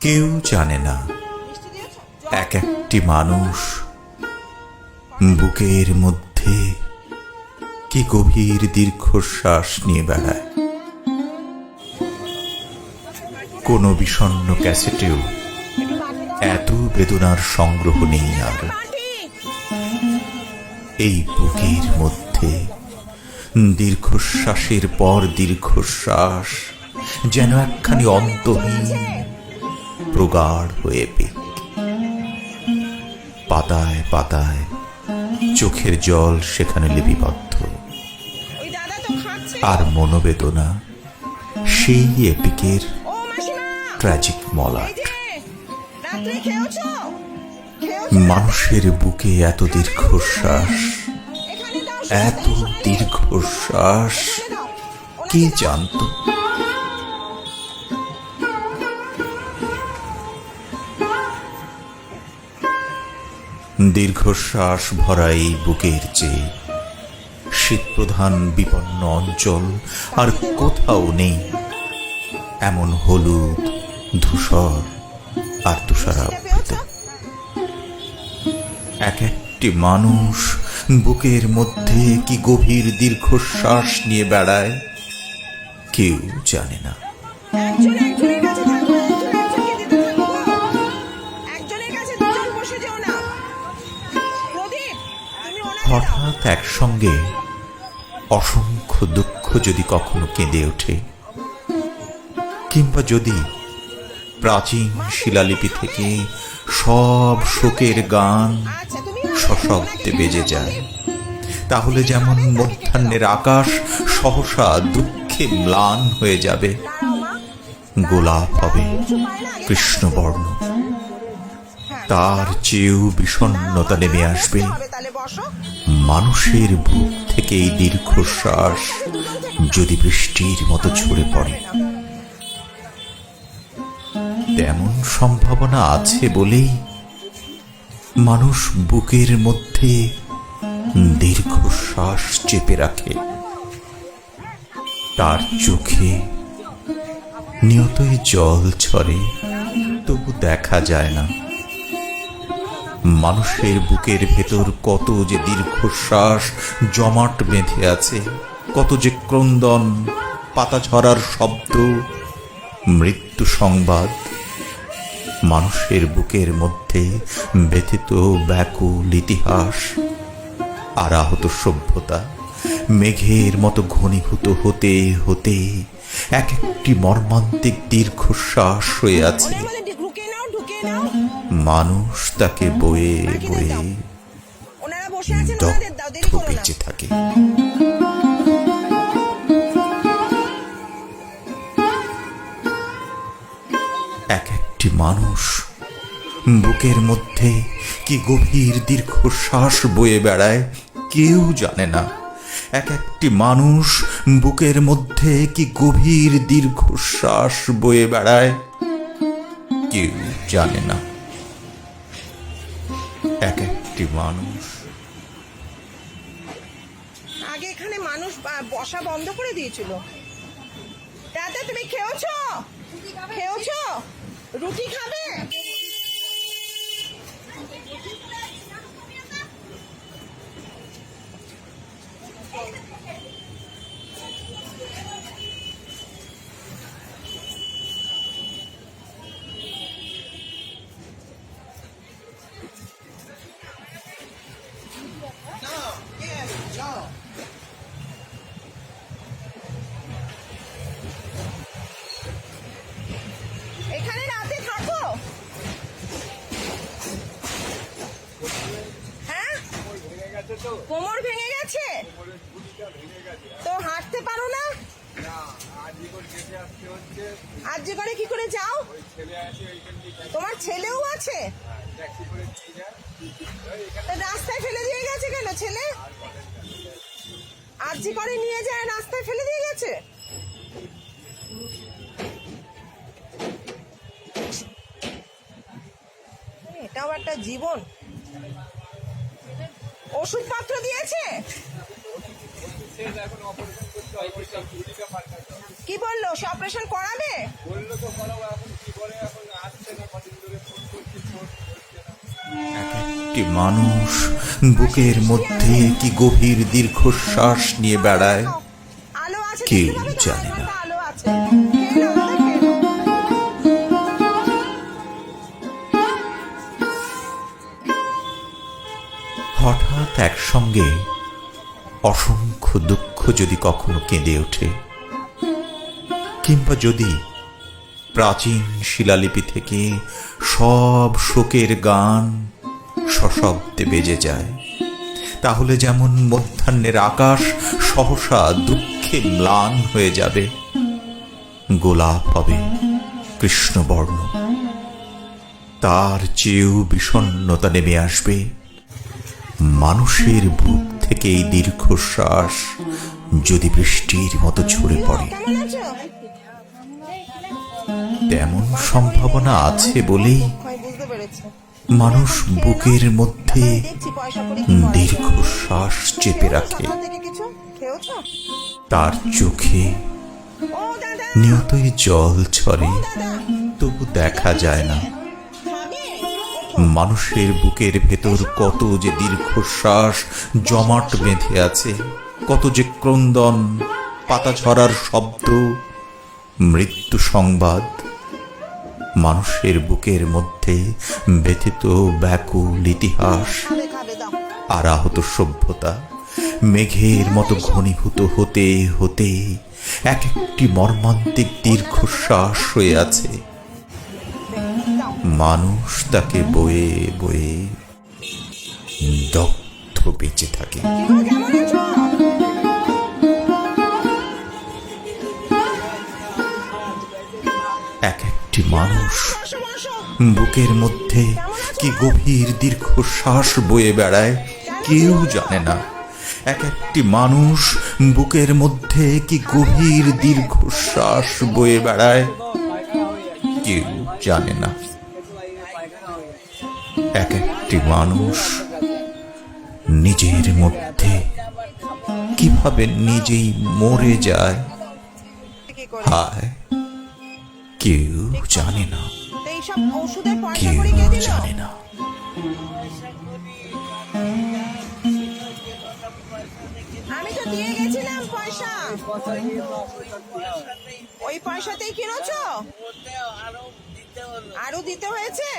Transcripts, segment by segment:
কেউ জানে না। এক একটি মানুষ বুকের মধ্যে কি গভীর দীর্ঘশ্বাস নিয়ে বেড়ায়। কোনো বিষণ্ণ ক্যাসেটেও এত বেদনার সংগ্রহ নেই আর। এই বুকের মধ্যে দীর্ঘশ্বাসের পর দীর্ঘশ্বাস যেন একখানি অন্তহীন প্রগাঢ় হয়ে পেক পাতায় পাতায় চোখের জল সেখানে লিপিবদ্ধ। আর মনোবেদনা সেই এপিকের ট্র্যাজিক মলাট। মানুষের বুকে এত দীর্ঘশ্বাস এত দীর্ঘশ্বাস, কে জানতো? দীর্ঘশ্বাস ভরা এই বুকের চেয়ে শীতপ্রধান বিপন্ন অঞ্চল আর কোথাও নেই এমন হলুদ, ধূসর আর তুষারাবৃত। এক একটি মানুষ বুকের মধ্যে কি গভীর দীর্ঘশ্বাস নিয়ে বেড়ায়, কেউ জানে না। হঠাৎ একসঙ্গে অসংখ্য দুঃখ যদি কখনো কেঁদে ওঠে, কিংবা যদি প্রাচীন শিলালিপি থেকে সব শোকের গান সশব্দে বেজে যায়, তাহলে যেমন মধ্যাহ্নের আকাশ সহসা দুঃখে ম্লান হয়ে যাবে, গোলাপ হবে কৃষ্ণবর্ণ। তার চেয়েও বিষণ্ণতা নেমে আসবে। মানুষের বুক থেকে এই দীর্ঘশ্বাস যদি বৃষ্টির মতো ঝরে পড়ে, তেমন সম্ভাবনা আছে বলেই মানুষ বুকের মধ্যে দীর্ঘশ্বাস চেপে রাখে। তার চোখে নিয়তই জল ছড়ে, তবু দেখা যায় না। মানুষের বুকের ভেতর কত যে দীর্ঘশ্বাস জমাট বেঁধে আছে, কত যে ক্রন্দন, পাতা ঝরার শব্দ, মৃত্যু সংবাদ, মানুষের বুকের মধ্যে ব্যথিত ব্যাকুল ইতিহাস আর আহত সভ্যতা, মেঘের মতো ঘনীভূত হতে হতে এক একটি মর্মান্তিক দীর্ঘশ্বাস হয়ে আছে। মানুষ তাকে বয়ে বয়ে বেঁচে থাকে। এক একটি মানুষ বুকের মধ্যে কি গভীর দীর্ঘশ্বাস বয়ে বেড়ায় কেউ জানে না। এক একটি মানুষ বুকের মধ্যে কি গভীর দীর্ঘশ্বাস বয়ে বেড়ায় কেউ জানে না। এক একটি মানুষ। আগে এখানে মানুষ বসা বন্ধ করে দিয়েছিল। দাদা, তুমি খেয়েছো? খেয়েছো? রুটি খাবে? তো হাঁটতে পারো না? আজ যে করে কি করে যাও? তোমার ছেলেও আছে? তা রাস্তায় ফেলে দিয়ে গেছে কেন ছেলে? আর যে করে নিয়ে যায় রাস্তায় ফেলে দিয়ে গেছে? এটাও একটা জীবন। ওষুধপত্র দিয়েছে? কি বলল? সে অপারেশন করাবে? কি মানুষ বুকের মধ্যে কি গভীর দীর্ঘশ্বাস নিয়ে বেড়ায়? কেউ জানে না। হঠাৎ একসঙ্গে অসংখ্য দুঃখ যদি কখনো কেঁদে ওঠে, কিংবা যদি প্রাচীন শিলালিপি থেকে সব শোকের গান সশব্দে বেজে যায়, তাহলে যেমন মধ্যাহ্নের আকাশ সহসা দুঃখে ম্লান হয়ে যাবে, গোলাপ হবে কৃষ্ণবর্ণ। তার চেয়েও বিষণ্ণতা নেমে আসবে মানুষের বুক। থেকে এই দীর্ঘশ্বাস যদি বৃষ্টির মতো ঝরে পড়ে তেমন সম্ভাবনা আছে বলেই মানুষ বুকের মধ্যে। দীর্ঘশ্বাস চেপে রাখে তার চোখে নিয়তই জল ছড়ে, তবু দেখা যায় না মানুষের বুকের ভেতর কত যে দীর্ঘশ্বাস জমাট বেঁধে আছে, কত যে ক্রন্দন, পাতা ঝরার শব্দ, মৃত্যু সংবাদ মানুষের বুকের মধ্যে ব্যথিত ব্যাকুল ইতিহাস আর আহত সভ্যতা, মেঘের মতো ঘনীভূত হতে হতে এক একটি মর্মান্তিক দীর্ঘশ্বাস হয়ে আছে। মানুষ তাকে বয়ে বয়ে দগ্ধ বেঁচে থাকে। এক একটি মানুষ বুকের মধ্যে কি গভীর দীর্ঘশ্বাস বয়ে বেড়ায় কেউ জানে না। এক একটি মানুষ বুকের মধ্যে কি গভীর দীর্ঘশ্বাস বয়ে বেড়ায় কেউ জানে না। এক একটি মানুষ নিজের মধ্যে কীভাবে নিজেই মরে যায়? হায়, কেউ জানে না। কেউ জানে না। আমি তো পয়সা। ওই পয়সাতেই কিনেছো? আরও দিতে হয়েছে?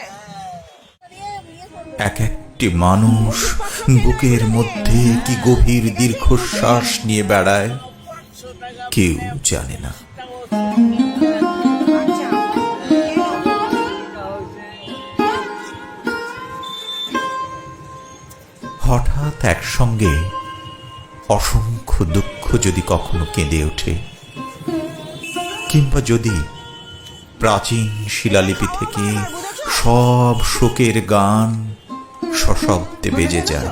এক একটি মানুষ বুকের মধ্যে কি গভীর দীর্ঘশ্বাস নিয়ে বেড়ায় কেউ জানে না। হঠাৎ একসঙ্গে অসংখ্য দুঃখ যদি কখনো কেঁদে ওঠে, কিংবা যদি প্রাচীন শিলালিপি থেকে সব শোকের গান সশব্দে বেজে যায়।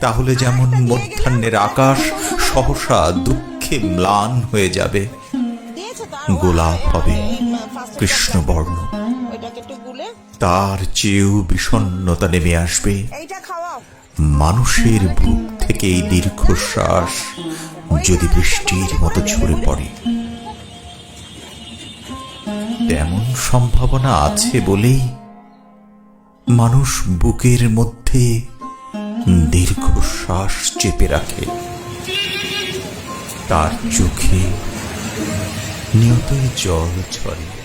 তাহলে যেমন মধ্যাহ্নের আকাশ সহসা দুঃখে ম্লান হয়ে যাবে? গোলাপ হবে কৃষ্ণবর্ণ তার চেয়েও বিষণ্ণতা নেমে আসবে। মানুষের বুক থেকে এই দীর্ঘশ্বাস যদি বৃষ্টির মতো ঝরে পড়ে। তেমন সম্ভাবনা আছে বলেই মানুষ বুকের মধ্যে দীর্ঘশ্বাস চেপে রাখে। তার চোখে নিয়তই জল ঝরে।